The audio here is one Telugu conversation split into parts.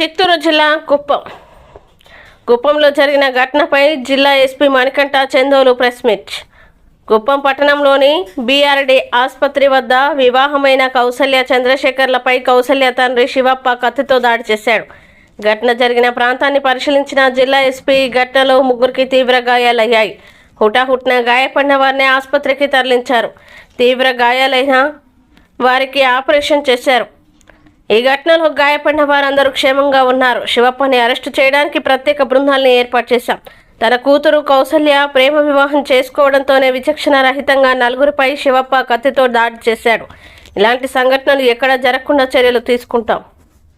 చిత్తూరు జిల్లా కుప్పం. కుప్పంలో జరిగిన ఘటనపై జిల్లా SP Manikanta Chandolu press meet. Kuppam పట్టణంలోని బీఆర్డి ఆసుపత్రి వద్ద వివాహమైన కౌసల్య చంద్రశేఖర్లపై కౌసల్య తండ్రి శివప్ప కత్తితో దాడి చేశాడు. ఘటన జరిగిన ప్రాంతాన్ని పరిశీలించిన జిల్లా ఎస్పీ ఘటనలో ముగ్గురికి తీవ్ర గాయాలయ్యాయి. హుటాహుట్న గాయపడిన వారిని ఆసుపత్రికి తరలించారు. తీవ్ర గాయాలైన వారికి ఆపరేషన్ చేశారు. ఈ ఘటనలో గాయపడిన వారందరూ క్షేమంగా ఉన్నారు. శివప్పని అరెస్టు చేయడానికి ప్రత్యేక బృందాలను ఏర్పాటు చేశాం. తన కూతురు కౌసల్య ప్రేమ వివాహం చేసుకోవడంతోనే విచక్షణ రహితంగా నలుగురిపై శివప్ప కత్తితో దాడి చేశాడు. ఇలాంటి సంఘటనలు ఎక్కడా జరగకుండా చర్యలు తీసుకుంటాం.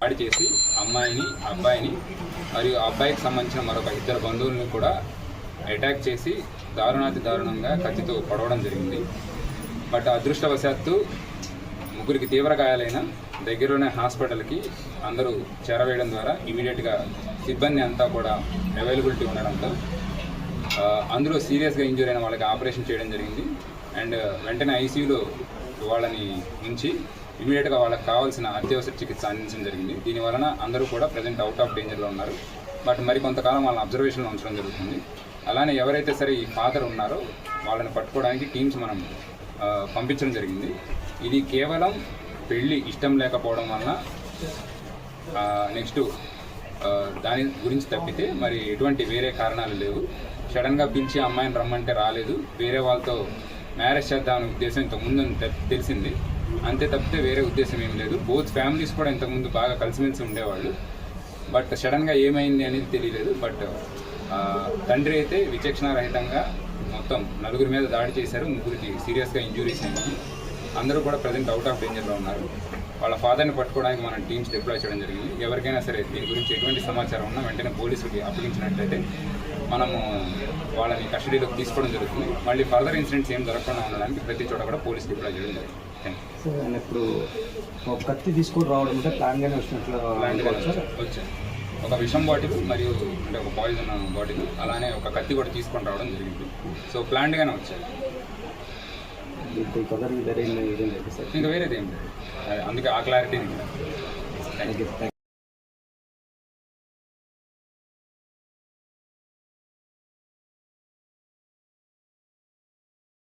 దాడి చేసి అమ్మాయిని అబ్బాయిని మరియు అబ్బాయికి సంబంధించిన మరొక ఇద్దరు బంధువులను కూడా అటాక్ చేసి దారుణాతి దారుణంగా కత్తితో పడవడం జరిగింది. బట్ అదృష్టవశాత్తు ముగ్గురికి తీవ్ర గాయాలైన దగ్గరలోనే హాస్పిటల్కి అందరూ చేరవేయడం ద్వారా ఇమీడియట్గా సిబ్బంది అంతా కూడా అవైలబిలిటీ ఉండడంతో అందులో సీరియస్గా ఇంజూర్ అయిన వాళ్ళకి ఆపరేషన్ చేయడం జరిగింది. అండ్ వెంటనే ఐసీయూలో వాళ్ళని ఉంచి ఇమీడియట్గా వాళ్ళకి కావాల్సిన అత్యవసర చికిత్స అందించడం జరిగింది. దీని వలన అందరూ కూడా ప్రజెంట్ అవుట్ ఆఫ్ డేంజర్లో ఉన్నారు. బట్ మరి కొంతకాలం వాళ్ళని అబ్జర్వేషన్లో ఉంచడం జరుగుతుంది. అలానే ఎవరైతే సరే ఈ ఫాదర్ ఉన్నారో వాళ్ళని పట్టుకోవడానికి టీమ్స్ మనం పంపించడం జరిగింది. ఇది కేవలం పెళ్ళి ఇష్టం లేకపోవడం వలన నెక్స్ట్ దాని గురించి తప్పితే మరి ఎటువంటి వేరే కారణాలు లేవు. సడన్గా పిలిచి అమ్మాయిని రమ్మంటే రాలేదు. వేరే వాళ్ళతో మ్యారేజ్ చేద్దామనే ఉద్దేశం ఇంతకుముందు తెలిసింది. అంతే తప్పితే వేరే ఉద్దేశం ఏం లేదు. బోత్ ఫ్యామిలీస్ కూడా ఇంతకుముందు బాగా కలిసిమెలిసి ఉండేవాళ్ళు. బట్ సడన్గా ఏమైంది అనేది తెలియలేదు. బట్ తండ్రి అయితే విచక్షణారహితంగా మొత్తం నలుగురి మీద దాడి చేశారు. ముగ్గురికి సీరియస్గా ఇంజురీస్ అయినాయి. అందరూ కూడా ప్రజెంట్ అవుట్ ఆఫ్ డేంజర్లో ఉన్నారు. వాళ్ళ ఫాదర్ని పట్టుకోవడానికి మనం టీమ్స్ డిప్లాయ్ చేయడం జరిగింది. ఎవరికైనా సరే దీని గురించి ఎటువంటి సమాచారం ఉన్నా వెంటనే పోలీసులకి అప్పగించినట్లయితే మనము వాళ్ళని కస్టడీలోకి తీసుకోవడం జరుగుతుంది. మళ్ళీ ఫర్దర్ ఇన్సిడెంట్స్ ఏం జరగకుండా ఉండడానికి ప్రతి చోట కూడా పోలీస్ డిప్లాయ్ చేయడం జరుగుతుంది. థ్యాంక్ ఇప్పుడు ఒక కత్తి తీసుకొని రావడం అంటే ప్లాన్గానే వచ్చినట్లు? వచ్చాయి. ఒక విషం బాటిల్ మరియు అంటే ఒక పాయిజన్ బాటిల్ అలానే ఒక కత్తి కూడా తీసుకొని రావడం జరిగింది. సో ప్లాన్డ్గానే వచ్చాయి ఇప్పుడు కదర్ వేరే ఏం లేదు సార్ ఇంకా వేరేది ఏం లేదు. అందుకే ఆ క్లారిటీ